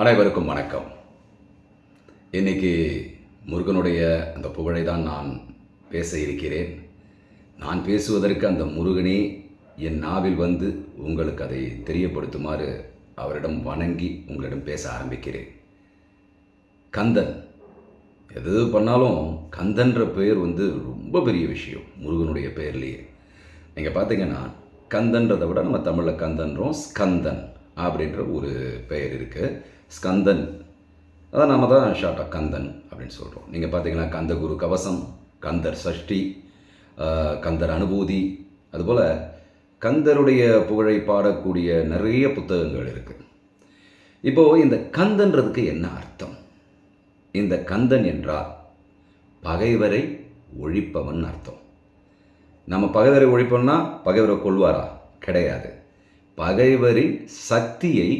அனைவருக்கும் வணக்கம். இன்னைக்கு முருகனுடைய அந்த புகழை தான் நான் பேச இருக்கிறேன். நான் பேசுவதற்கு அந்த முருகனே என் நாவில் வந்து உங்களுக்கு அதை தெரியப்படுத்துமாறு அவரிடம் வணங்கி உங்களிடம் பேச ஆரம்பிக்கிறேன். கந்தன். எது பண்ணாலும் கந்தன்ற பெயர் வந்து ரொம்ப பெரிய விஷயம் முருகனுடைய பெயர்லேயே. நீங்கள் பார்த்தீங்கன்னா கந்தன்றதை விட நம்ம தமிழில் கந்தன்றோம் ஸ்கந்தன் அப்படின்ற ஒரு பெயர் இருக்குது ஸ்கந்தன். அதை நாம் தான் ஷார்ட்டாக கந்தன் அப்படின்னு சொல்கிறோம் நீங்கள் பார்த்தீங்கன்னா கந்தகுரு கவசம் கந்தர் சஷ்டி கந்தர் அனுபூதி அதுபோல் கந்தருடைய புகழை பாடக்கூடிய நிறைய புத்தகங்கள் இருக்குது இப்போது இந்த கந்தன்றதுக்கு என்ன அர்த்தம்? இந்த கந்தன் என்றால் பகைவரை ஒழிப்பவன் அர்த்தம். நம்ம பகைவரை ஒழிப்போம்னா பகைவரை கொள்வாரா கிடையாது. பகைவரின் சக்தியை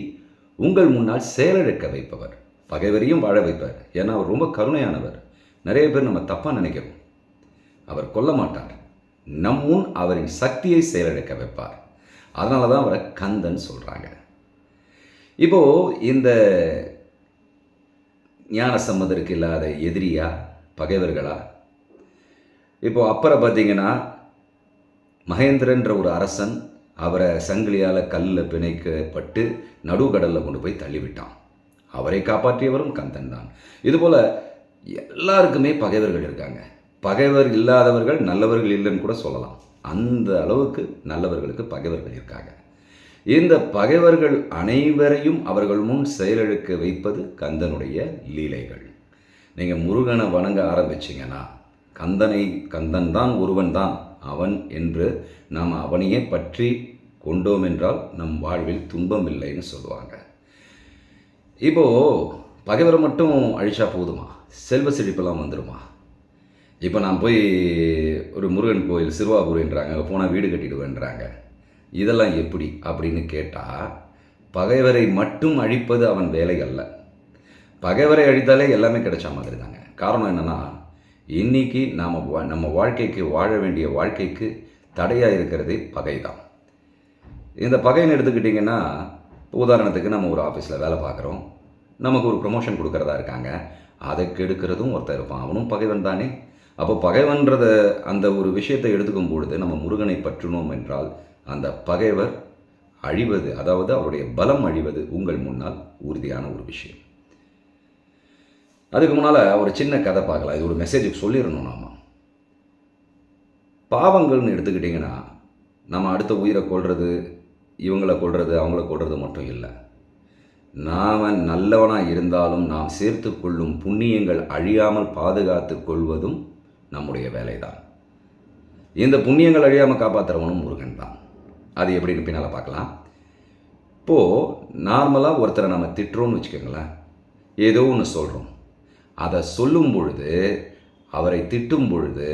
உங்கள் முன்னால் செயலிழக்க வைப்பவர். பகைவரையும் வாழ வைப்பார். ஏன்னா அவர் ரொம்ப கருணையானவர். நிறைய பேர் நம்ம தப்பாக நினைக்கிறோம். அவர் கொல்ல மாட்டார். நம் முன் அவரின் சக்தியை செயலிழக்க வைப்பார். அதனால தான் அவரை கந்தன் சொல்கிறாங்க இப்போது இந்த ஞான சம்மதருக்கு இல்லாத எதிரியா பகைவர்களா? இப்போது அப்புறம் பார்த்தீங்கன்னா மகேந்திரன்ற ஒரு அரசன் அவரை சங்கிலியால் கல்லில் பிணைக்கப்பட்டு நடுக்கடலில் கொண்டு போய் தள்ளிவிட்டான். அவரை காப்பாற்றியவரும் கந்தன் தான். இதுபோல் எல்லாருக்குமே பகைவர்கள் இருக்காங்க. பகைவர் இல்லாதவர்கள் நல்லவர்கள் இல்லைன்னு கூட சொல்லலாம். அந்த அளவுக்கு நல்லவர்களுக்கு பகைவர்கள் இருக்காங்க. இந்த பகைவர்கள் அனைவரையும் அவர்கள் முன் செயலிழக்க வைப்பது கந்தனுடைய லீலைகள். நீங்கள் முருகனை வணங்க ஆரம்பிச்சிங்கன்னா கந்தனை கந்தன் தான் ஒருவன் தான் அவன் என்று நாம் அவனையே பற்றி கொண்டோம் என்றால் நம் வாழ்வில் துன்பம் இல்லைன்னு சொல்லுவாங்க. இப்போது பகைவரை மட்டும் அழிச்சா போதுமா? செல்வ செழிப்பெல்லாம் வந்துடுமா இப்போ நான் போய் ஒரு முருகன் கோயில் சிறுவாபுரின்றாங்க அங்கே போனால் வீடு கட்டிடுவேன்றாங்க. இதெல்லாம் எப்படி அப்படின்னு கேட்டால் பகைவரை மட்டும் அழிப்பது அவன் வேலை அல்ல. பகைவரை அழித்தாலே எல்லாமே கிடைச்ச மாதிரி தாங்க. காரணம் என்னென்னா இன்னைக்கு நாம் நம்ம வாழ்க்கைக்கு வாழ வேண்டிய வாழ்க்கைக்கு தடையாக இருக்கிறதே பகை தான் இந்த பகைன்னு எடுத்துக்கிட்டிங்கன்னா உதாரணத்துக்கு நம்ம ஒரு ஆஃபீஸில் வேலை பார்க்குறோம். நமக்கு ஒரு ப்ரொமோஷன் கொடுக்குறதா இருக்காங்க. அதை கெடுக்கிறதும் ஒருத்தர் இருப்பான். அவனும் பகைவன் தானே. அப்போ பகைவன்றத அந்த ஒரு விஷயத்தை எடுத்துக்கும் பொழுது நம்ம முருகனை பற்றினோம் என்றால் அந்த பகைவர் அழிவது அதாவது அவருடைய பலம் அழிவது உங்கள் முன்னால் உறுதியான ஒரு விஷயம். அதுக்கு முன்னால் ஒரு சின்ன கதை பார்க்கலாம். இது ஒரு மெசேஜுக்கு சொல்லிடணும் நாம. பாவங்கள்னு எடுத்துக்கிட்டிங்கன்னா நம்ம அடுத்த உயிரை கொள்வது இவங்களை கொள்வது அவங்கள கொள்வது மட்டும் இல்லை. நாம் நல்லவனாக இருந்தாலும் நாம் சேர்த்து கொள்ளும் புண்ணியங்கள் அழியாமல் பாதுகாத்து கொள்வதும் நம்முடைய வேலை தான் இந்த புண்ணியங்கள் அழியாமல் காப்பாற்றுறவனும் முருகன் தான். அது எப்படின்னு பின்னால் பார்க்கலாம். இப்போது நார்மலாக ஒருத்தரை நம்ம திட்டுறோம்னு வச்சுக்கோங்களேன். ஏதோ ஒன்று சொல்கிறோம் அதை சொல்லும் பொழுது அவரை திட்டும் பொழுது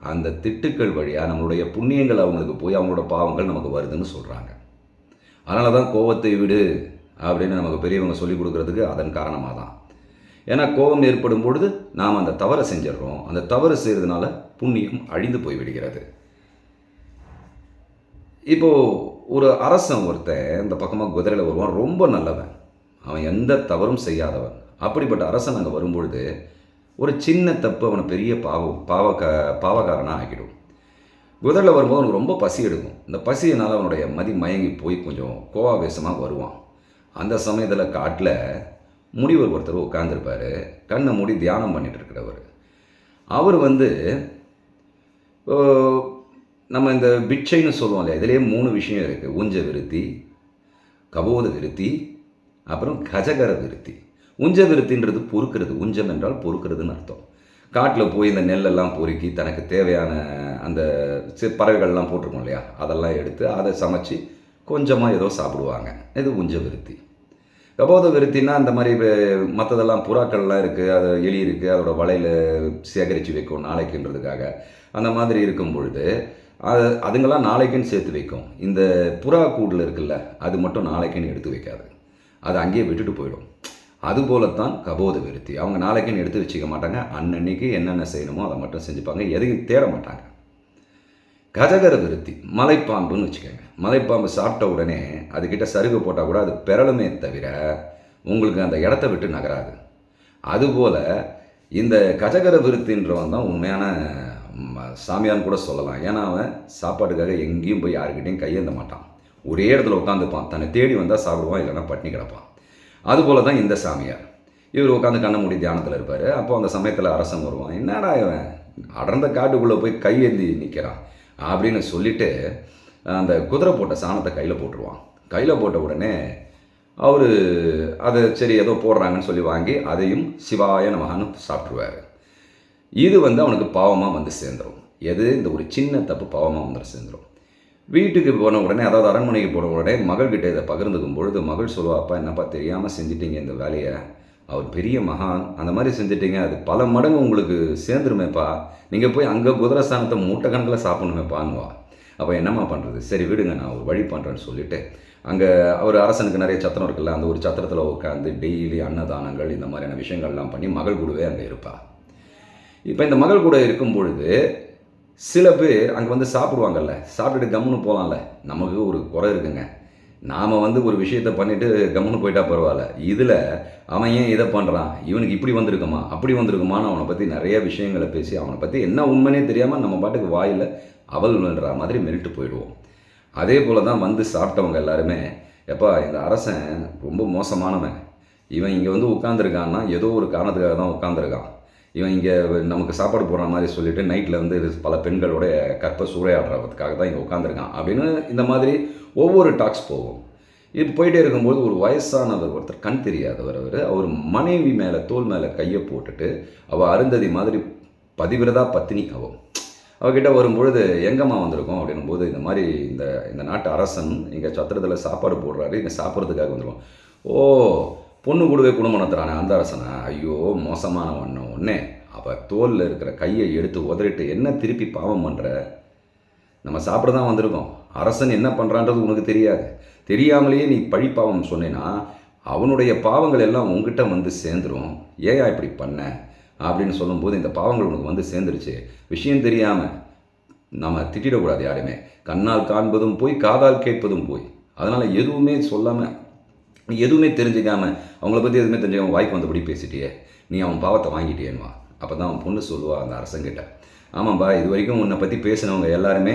அந்த திட்டுக்கள் வழியாக நம்மளுடைய புண்ணியங்கள் அவங்களுக்கு போய் அவங்களோட பாவங்கள் நமக்கு வருதுன்னு சொல்கிறாங்க அதனால தான் கோவத்தை விடு அப்படின்னு நமக்கு பெரியவங்க சொல்லிக் கொடுக்கறதுக்கு அதன் காரணமாக தான் ஏன்னா கோபம் ஏற்படும் பொழுது நாம் அந்த தவறை செஞ்சிடுறோம். அந்த தவறு செய்கிறதுனால புண்ணியம் அழிந்து போய் விடுகிறது இப்போது ஒரு அரசன் ஒருத்தன் இந்த பக்கமாக குதிரையில் வருவான் ரொம்ப நல்லவன். அவன் எந்த தவறும் செய்யாதவன். அப்படிப்பட்ட அரசன் அங்கே வரும்பொழுது ஒரு சின்ன தப்பு அவனை பெரிய பாவம் பாவக்க பாவக்காரனாக ஆக்கிடும். குதிரையில் வரும்போது அவனுக்கு ரொம்ப பசி எடுக்கும். இந்த பசியினால் அவனுடைய மதி மயங்கி போய் கொஞ்சம் கோவாவேசமாக வருவான். அந்த சமயத்தில் காட்டில் முடிவர் ஒருத்தர் உட்காந்துருப்பார் கண்ணை மூடி தியானம் பண்ணிட்டு இருக்கிறவர். அவர் வந்து நம்ம இந்த பிட்சைன்னு சொல்லுவோம் இல்லையா? இதுலேயே மூணு விஷயம் இருக்குது ஊஞ்ச விருத்தி கபோத விருத்தி அப்புறம் கஜகர விருத்தி. உஞ்ச விருத்தின்றது பொறுக்கிறது. உஞ்சம் என்றால் பொறுக்கிறதுன்னு அர்த்தம். காட்டில் போய் இந்த நெல்லெல்லாம் பொறுக்கி தனக்கு தேவையான அந்த பறவைகள்லாம் போட்டிருக்கோம் இல்லையா? அதெல்லாம் எடுத்து அதை சமைச்சு கொஞ்சமாக ஏதோ சாப்பிடுவாங்க. இது உஞ்ச விருத்தி கபோத விருத்தினா அந்த மாதிரி மற்றதெல்லாம் புறாக்கள்லாம் இருக்குது அது எலி இருக்குது அதோட வலையில் சேகரித்து வைக்கும் நாளைக்குன்றதுக்காக. அந்த மாதிரி இருக்கும் பொழுது அது அதுங்கெல்லாம் நாளைக்குன்னு சேர்த்து வைக்கும். இந்த புறா கூடில் இருக்குல்ல அது மட்டும் நாளைக்குன்னு எடுத்து வைக்காது. அது அங்கேயே விட்டுட்டு போயிடும். அதுபோலத்தான் கபோத விருத்தி. அவங்க நாளைக்குன்னு எடுத்து வச்சுக்க மாட்டாங்க. அன்னன்னைக்கு என்னென்ன செய்யணுமோ அதை மட்டும் செஞ்சுப்பாங்க. எதையும் தேட மாட்டாங்க. கஜகர விருத்தி மலைப்பாம்புன்னு வச்சுக்கோங்க. மலைப்பாம்பு சாப்பிட்ட உடனே அதுக்கிட்ட சருகு போட்டால் கூட அது பெறலுமே தவிர உங்களுக்கு அந்த இடத்த விட்டு நகராது. அதுபோல் இந்த கஜகர விருத்தின்றவன் தான் உண்மையான சாமியான்னு கூட சொல்லலாம். ஏன்னா அவன் சாப்பாட்டுக்காக எங்கேயும் போய் யாருக்கிட்டையும் கையேந்த மாட்டான். ஒரே இடத்துல உட்காந்துப்பான். தன்னை தேடி வந்தால் சாப்பிடுவான் இல்லைன்னா பட்டினி கிடப்பான். அதுபோல தான் இந்த சாமியார். இவர் உட்காந்து கண்ண மூடி தியானத்தில் இருப்பார். அப்போ அந்த சமயத்தில் அரசன் வருவான். என்னடா இவன்? அடர்ந்த காட்டுக்குள்ளே போய் கையேந்தி நிற்கிறான் அப்படின்னு சொல்லிட்டு அந்த குதிரை போட்ட சாணத்தை கையில் போட்டுருவான். கையில் போட்ட உடனே அவர் அதை சரி ஏதோ போடுறாங்கன்னு சொல்லி வாங்கி அதையும் சிவாய நமகான்னு சாப்பிட்ருவார் இது வந்து அவனுக்கு பாவமாக வந்து சேர்ந்துடும் எது? இந்த ஒரு சின்ன தப்பு பாவமாக வந்து சேர்ந்துடும் வீட்டுக்கு போன உடனே அதாவது அரண்மனைக்கு போன உடனே மகள்கிட்ட இதை பகிர்ந்துக்கும் பொழுது மகள் சொல்லுவா அப்பா என்னப்பா தெரியாமல் செஞ்சிட்டீங்க இந்த வேலையை? அவர் பெரிய மகான். அந்த மாதிரி செஞ்சிட்டீங்க. அது பல மடங்கு உங்களுக்கு சேர்ந்துருமேப்பா. நீங்கள் போய் அங்கே குதிரை ஸ்தானத்தை மூட்டை கணக்கில் சாப்பிடணுமேப்பான்னுவா. அப்போ என்னம்மா பண்ணுறது சரி விடுங்க நான் ஒரு வழி பண்ணுறேன்னு சொல்லிட்டு அங்கே அவர் அரசனுக்கு நிறைய சத்திரம் இருக்குல்ல அந்த ஒரு சத்திரத்தில் உட்காந்து டெய்லி அன்னதானங்கள் இந்த மாதிரியான விஷயங்கள்லாம் பண்ணி மகள் கூடவே அங்கே இருப்பா. இப்போ இந்த மகள் கூட இருக்கும் பொழுது சில பேர் அங்கே வந்து சாப்பிடுவாங்கல்ல சாப்பிட்டுட்டு கம்முன்னு போகலாம்ல நமக்கு ஒரு குறை இருக்குங்க. நாம் வந்து ஒரு விஷயத்த பண்ணிவிட்டு கம்முன்னு போயிட்டா பரவாயில்ல. இதில் அவன் ஏன் இதை பண்ணுறான் இவனுக்கு இப்படி வந்திருக்குமா? அப்படி வந்திருக்குமான்னு அவனை பற்றி நிறைய விஷயங்களை பேசி அவனை பற்றி என்ன உண்மைனே தெரியாமல் நம்ம பாட்டுக்கு வாயில் அவல்ன்ற மாதிரி மெரிட்டு போயிடுவோம். அதே போல் தான் வந்து சாப்பிட்டவங்க எல்லாருமே எப்பா இந்த அரசன் ரொம்ப மோசமானவன். இவன் இங்கே வந்து உட்காந்துருக்கான்னா ஏதோ ஒரு காரணத்துக்காக தான் உட்காந்துருக்கான் இவன் இங்கே நமக்கு சாப்பாடு போடுற மாதிரி சொல்லிட்டு நைட்டில் வந்து பல பெண்களோட கற்பை சூறையாடுறதுக்காக தான் இங்கே உட்காந்துருக்கான் அப்படின்னு இந்த மாதிரி ஒவ்வொரு டாக்ஸ் போகும். இது போயிட்டே இருக்கும்போது ஒரு வயசானவர் ஒருத்தர் கண் தெரியாதவர் அவர் அவர் மனைவி மேலே தோல் மேலே கையை போட்டுட்டு அவள் அருந்ததி மாதிரி பதிவிரதா பத்தினி அவள் அவகிட்ட வரும்பொழுது எங்கம்மா வந்திருக்கோம்? அப்படின்னும் போது இந்த மாதிரி இந்த இந்த நாட்டு அரசன் இங்கே சத்திரத்தில் சாப்பாடு போடுறாரு இங்கே சாப்பிட்றதுக்காக வந்துடுவோம் ஓ பொண்ணு கூடவே குடும்பம் அந்த அரசனா. ஐயோ மோசமானவன் ஒன்னே அவள் தோலில் இருக்கிற கையை எடுத்து உதறிட்டு என்ன திருப்பி பாவம் பண்ணுற நம்ம சாப்பிட தான் வந்திருக்கோம். அரசன் என்ன பண்ணுறான்றது உனக்கு தெரியாது. தெரியாமலேயே நீ பழி பாவம் சொன்னேன்னா அவனுடைய பாவங்கள் எல்லாம் உங்ககிட்ட வந்து சேர்ந்துரும். ஏயா இப்படி பண்ண? அப்படின்னு சொல்லும்போது இந்த பாவங்கள் உனக்கு வந்து சேர்ந்துருச்சு. விஷயம் தெரியாமல் நம்ம திட்டிடக்கூடாது யாருமே. கண்ணால் காண்பதும் போய் காதால் கேட்பதும் போய். அதனால் எதுவுமே சொல்லாமல் நீ எதுவுமே தெரிஞ்சுக்காம அவங்கள பற்றி எதுவுமே தெரிஞ்சுக்காம வாய்க்கு வந்தபடி பேசிட்டியே. நீ அவன் பாவத்தை வாங்கிட்டியேன்வா அப்போ தான் அவன் பொண்ணு சொல்லுவா அந்த அரசங்கிட்ட. ஆமாம்பா இது வரைக்கும் உன்னை பற்றி பேசினவங்க எல்லாருமே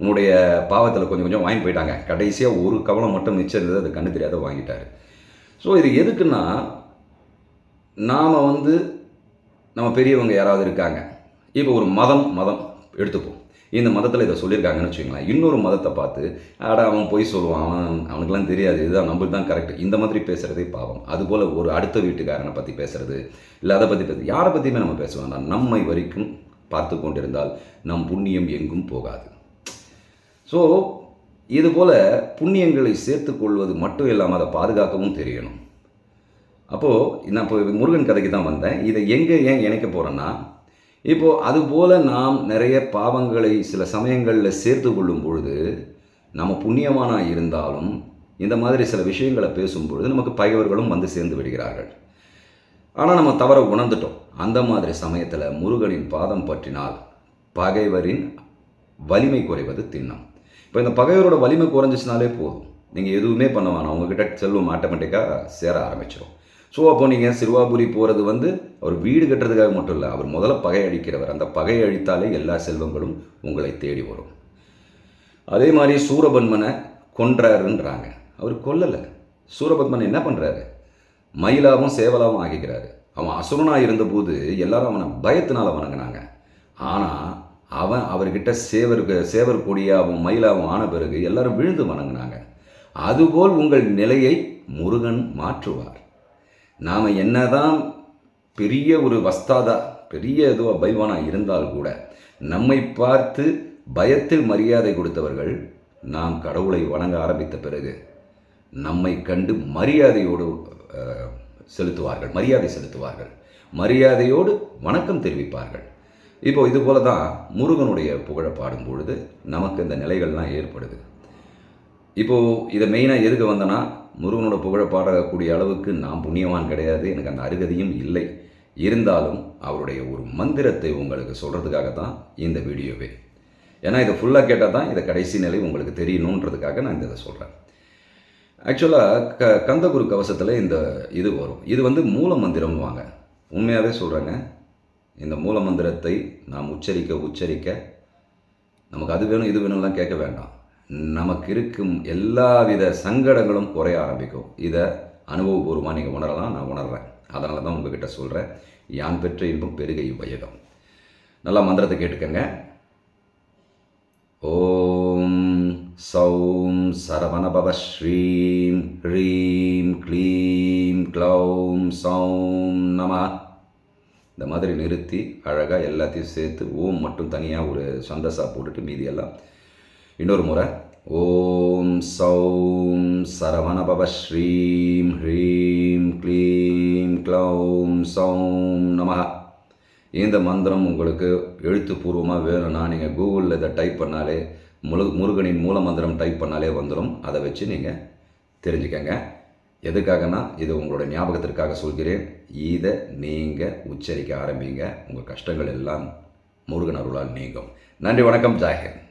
உன்னுடைய பாவத்தில் கொஞ்சம் கொஞ்சம் வாங்கி போயிட்டாங்க. கடைசியாக ஒரு கவலை மட்டும் மிச்சம் இருந்தது அது கண்ணு தெரியாத வாங்கிட்டார். ஸோ இது எதுக்குன்னா நாம் வந்து நம்ம பெரியவங்க யாராவது இருக்காங்க. இப்போ ஒரு மதம் மதம் எடுத்துப்போம். இந்த மதத்தில் இதை சொல்லியிருக்காங்கன்னு வச்சுக்கோங்களேன். இன்னொரு மதத்தை பார்த்து ஆட அவன் போய் சொல்லுவான் அவன் அவனுக்குலாம் தெரியாது இதுதான் நம்மளுக்கு தான் கரெக்ட் இந்த மாதிரி பேசுகிறதே பாவம். அதுபோல் ஒரு அடுத்த வீட்டுக்காரனை பற்றி பேசுறது இல்லை அதை பற்றி பேசுறது யாரை பற்றியுமே நம்ம பேச வேண்டாம். நம்மை வரைக்கும் பார்த்து கொண்டிருந்தால் நம் புண்ணியம் எங்கும் போகாது. ஸோ இதுபோல் புண்ணியங்களை சேர்த்து கொள்வது மட்டும் இல்லாமல் அதை பாதுகாக்கவும் தெரியணும். அப்போது நான் இப்போ முருகன் கதைக்கு தான் வந்தேன். இதை எங்கே ஏன் இணைக்க போகிறேன்னா இப்போது அதுபோல் நாம் நிறைய பாவங்களை சில சமயங்களில் சேர்த்து கொள்ளும் பொழுது நம்ம புண்ணியமானாக இருந்தாலும் இந்த மாதிரி சில விஷயங்களை பேசும்பொழுது நமக்கு பகைவர்களும் வந்து சேர்ந்து விடுகிறார்கள். ஆனால் நம்ம தவற உணர்ந்துட்டோம். அந்த மாதிரி சமயத்தில் முருகனின் பாதம் பற்றினால் பகைவரின் வலிமை குறைவது திண்ணம். இப்போ இந்த பகைவரோட வலிமை குறைஞ்சிச்சினாலே போதும். நீங்கள் எதுவுமே பண்ண வேணாம். உங்ககிட்ட செல்வம் ஆட்டோமேட்டிக்காக சேர ஆரம்பிச்சிடும் ஸோ அப்போ நீங்கள் சிறுவாபுரி போகிறது வந்து அவர் வீடு கட்டுறதுக்காக மட்டும் இல்லை அவர் முதல்ல பகை அழிக்கிறவர். அந்த பகை அழித்தாலே எல்லா செல்வங்களும் உங்களை தேடி வரும். அதே மாதிரி சூரபன்மனை கொன்றாருன்றாங்க. அவர் கொல்லலை. சூரபத்மன் என்ன பண்ணுறாரு மயிலாவும் சேவலாவும் ஆகிக்கிறாரு. அவன் அசுரனாக இருந்தபோது எல்லாரும் அவனை பயத்தினால் வணங்கினாங்க. ஆனால் அவன் அவர்கிட்ட சேவருக்கு சேவர் கொடியாகவும் மயிலாவும் ஆன பிறகு எல்லாரும் விழுந்து வணங்கினாங்க. அதுபோல் உங்கள் நிலையை முருகன் மாற்றுவார். நாம் என்னதான் பெரிய ஒரு வஸ்தாதா பெரிய எதுவோ பைவானாக இருந்தால் கூட நம்மை பார்த்து பயத்தில் மரியாதை கொடுத்தவர்கள் நாம் கடவுளை வணங்க ஆரம்பித்த பிறகு நம்மை கண்டு மரியாதையோடு செலுத்துவார்கள் மரியாதை செலுத்துவார்கள் மரியாதையோடு வணக்கம் தெரிவிப்பார்கள். இப்போ இது போல தான் முருகனுடைய புகழை பாடும் பொழுது நமக்கு இந்த நிலைகள்லாம் ஏற்படுது. இப்போது இதை மெயினாக எதுக்கு வந்தேன்னா முருகனோட புகழை பாடக்கூடிய அளவுக்கு நான் புண்ணியவான் கிடையாது. எனக்கு அந்த அருகதையும் இல்லை. இருந்தாலும் அவருடைய ஒரு மந்திரத்தை உங்களுக்கு சொல்கிறதுக்காக தான் இந்த வீடியோவே. ஏன்னா இதை ஃபுல்லாக கேட்டால் தான் இதை கடைசி நிலை உங்களுக்கு தெரியணுன்றதுக்காக நான் இந்த இதை சொல்கிறேன் ஆக்சுவலாக க கந்தகுரு கவசத்தில் இந்த இது வரும். இது வந்து மூல மந்திரம்வாங்க. உண்மையாகவே சொல்கிறேங்க இந்த மூல மந்திரத்தை நாம் உச்சரிக்க உச்சரிக்க நமக்கு அது வேணும் இது வேணும்லாம் கேட்க வேண்டாம். நமக்கு இருக்கும் எல்லாவித சங்கடங்களும் குறைய ஆரம்பிக்கும். இதை அனுபவபூர்வமாக நீங்கள் உணரலாம் நான் உணர்றேன். அதனால தான் உங்ககிட்ட சொல்கிறேன் யான் பெற்ற இன்பம் பெருகை வையகம். நல்லா மந்திரத்தை கேட்டுக்கங்க. ஓம் சௌம் சரவணபவ ஸ்ரீம் ஹ்ரீம் க்ளீம் க்ளௌம் சௌம் நம. இந்த மாதிரி நிறுத்தி அழகாக எல்லாத்தையும் சேர்த்து ஓம் மட்டும் தனியாக ஒரு சந்தசா போட்டுட்டு மீதியெல்லாம் இன்னொரு முறை. ஓம் சௌம் சரவணபவ ஸ்ரீம் ஹ்ரீம் க்ளீம் க்ளௌம் சௌம் நம இந்த மந்திரம் உங்களுக்கு எழுத்துப்பூர்வமாக வேணும்னா நீங்கள் கூகுளில் இதை டைப் பண்ணாலே முழு முருகனின் மூல மந்திரம் டைப் பண்ணாலே வந்துடும் அதை வச்சு நீங்கள் தெரிஞ்சுக்கங்க. எதுக்காகனா இது உங்களோட ஞாபகத்திற்காக சொல்கிறேன். இதை நீங்கள் உச்சரிக்க ஆரம்பிங்க. உங்கள் கஷ்டங்கள் எல்லாம் முருகன் அருளால் நீங்கும். நன்றி வணக்கம். ஜாஹிர்